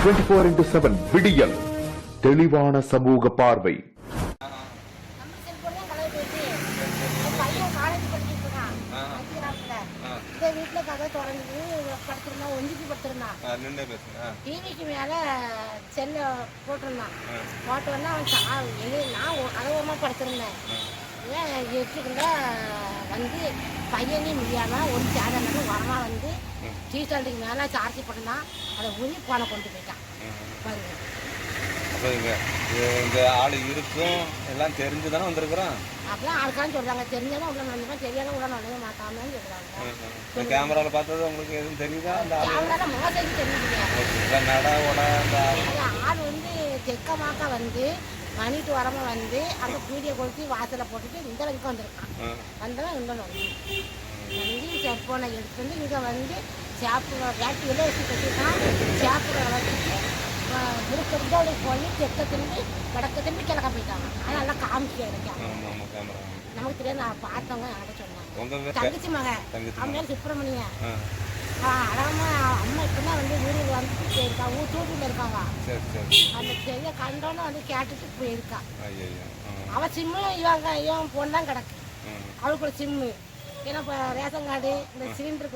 Twenty four into seven விடியல் தெளிவான சமூக பார்வை வீட்டில் கதை திறந்து படுத்திருந்தான் ஒஞ்சிக்கு படுத்திருந்தான் டிவிக்கு மேலே செல்லை போட்டிருந்தான் போட்டு வந்து அவன் நான் ஒ- கதவமாக படுத்திருந்தேன் ஏன் எட்டுக்குள்ள வந்து பையனே முடியாமல் ஒரு சேனல் உரமாக வந்து டீ ஸ்டாண்டுக்கு மேலே சார்ஜ் போட்டிருந்தான் அதை உரி போனை கொண்டு போயிட்டான். பாருங்க. இந்த ஆள் இருக்கும் எல்லாம் தெரிஞ்சு தானே வந்திருக்கிறோம்? அப்படிலாம் ஆளுக்கான்னு சொல்கிறாங்க தெரிஞ்சாலும் உள்ள நுழைஞ்சுப்பேன் தெரியாத உள்ள நுழைய மாட்டாங்கன்னு சொல்கிறாங்க கேமராவில் பார்த்தது உங்களுக்கு எதுவும் தெரியுதா? அந்த ஆள்? மோசடி இல்லை நட உட அந்த ஆள் வந்து தெக்கமாக்கா வந்து மணிட்டு வரமா வந்து அங்கே வீடியோ கொளுத்தி வாசலை போட்டுட்டு இந்த வரைக்கும் வந்திருக்கான். வந்தவன் இங்கே வந்து வந்து செல்ஃபோனை எடுத்து வந்து இங்கே வந்து சேப்பு வேட்டியில் வச்சு கட்டிருக்கான் சேப்புகளை வச்சுட்டு விருப்பத்தோடு போய் தெற்க திரும்பி வடக்க திரும்பி கிழக்க போயிட்டாங்க அதெல்லாம் காமிக்க இருக்கேன் ஆமாம் ஆமாம் கேமரா நமக்கு தெரியாது நான் பார்த்தவங்க என்கிட்ட சொன்னாங்க. தங்கச்சி மகன். பேர் சுப்பிரமணியன். ஆ. அழகமா அம்மா இப்பதான் வந்து ஊருக்கு போயிருக்கா ஊர் தூட்டில் இருக்காங்க. சரி சரி. அந்த கண்டோன்னு வந்து கேட்டுட்டு போயிருக்கா. ஐயோ ஆ. அவ சிம்மு இவங்க இவன் பொண்ணு தான் கிடக்கு. அவளுக்குள்ள சிம்மு. ஏன்னா இப்போ ரேஷன் கார்டு இந்த சிலிண்டர்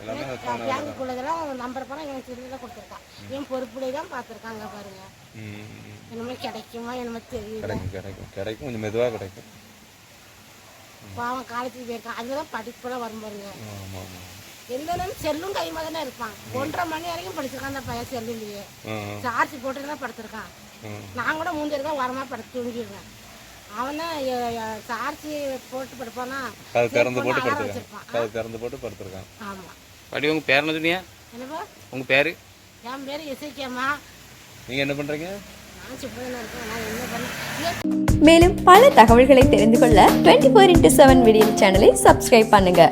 எல்லாமே பேங்க் குள்ளதெல்லாம் நம்பர் பணம் இவன் சிலிண்டர் கொடுத்துருக்கான் இவன் பொறுப்புடைய தான் பார்த்துருக்காங்க பாருங்க. என்னமோ கிடைக்குமா என்னமோ தெரியல. கிடைக்கும் கிடைக்கும். கிடைக்கும் கொஞ்சம் மெதுவாக கிடைக்கும். பாவம் காலேஜுக்கு போயிருக்கான் அதுதான் படிப்புலாம் வரும் பாருங்க. எந்த நேரம் செல்லும் கைமா தானே இருப்பான். ஒன்றரை மணி வரைக்கும் படிச்சிருக்கான் அந்த பையன் செல்லுலையே. சார்ஜ் போட்டு தான் படுத்திருக்கான். நான் கூட மூஞ்சு தான் வரமாக படுத்து தூங்கிடுவேன் அவன் சார்ஜ் போட்டு படுப்பானா கதை திறந்து போட்டு படுத்துருக்கான். வச்சிருப்பான். கதை திறந்து போட்டு படுத்துருக்கான். ஆமாம் அப்படி உங்கள் பேர் என்ன சொன்னீங்க? என்னப்பா? உங்கள் பேர்? என் பேர் இசைக்கியம்மா நீங்கள் என்ன பண்ணுறீங்க நான் சுப்பதான் இருக்கேன். நான் என்ன பண்ணேன் மேலும் பல தகவல்களை தெரிந்து கொள்ள டுவெண்ட்டி ஃபோர் இன்ட்டு செவன் விடியல் சேனலை சப்ஸ்கிரைப் பண்ணுங்க.